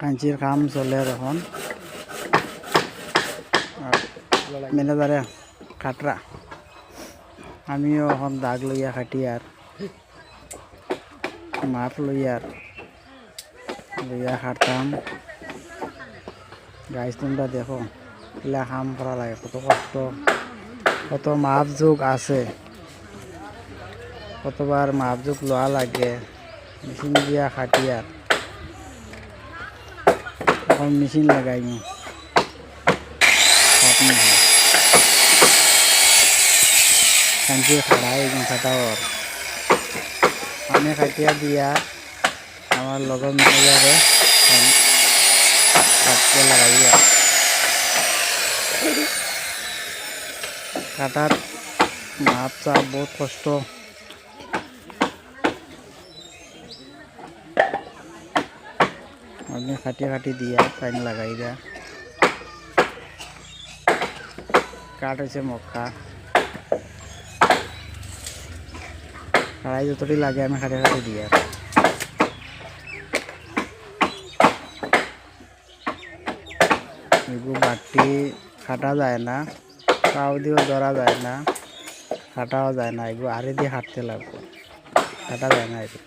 কাঞ্চির কাম চলে এখন ম্যানেজারে কাটরা আমিও এখন দাগ লইয়া কাটি আর মাপ লইয়ার লইয়া কাটতাম গাইজ, তোমরা দেখো এগুলা কাম করা লাগে, কত কষ্ট। কত মাপ যুগ আছে। কতবার মাপ যুগ লোয়া লাগে। মেশিন দিয়া খাটিয়ার এখন মেশিন লাগাইনি কাটনি কাঞ্চি খাড়াই একদম খাটাওয়ার আমি খাটিয়া দিয়া আমার লগর ম্যানেজারে কাটতে লাগাইয়া কাটার মাপ চাপ বহুত কষ্ট। আমি কাটি কাটি দিয়া টাইম লাগাই দিয়া। কাঠ হয়েছে মক্কা। কাড়াই যতটি লাগে আমি কাটি কাটি দিয়া। এগুলো বাটি খাটা যায় না পাও দিয়েও ধরা যায় না কাটাও যায় না এগুলো আরে দিয়ে হাঁটতে লাগবে। কাটা যায় না এগুলো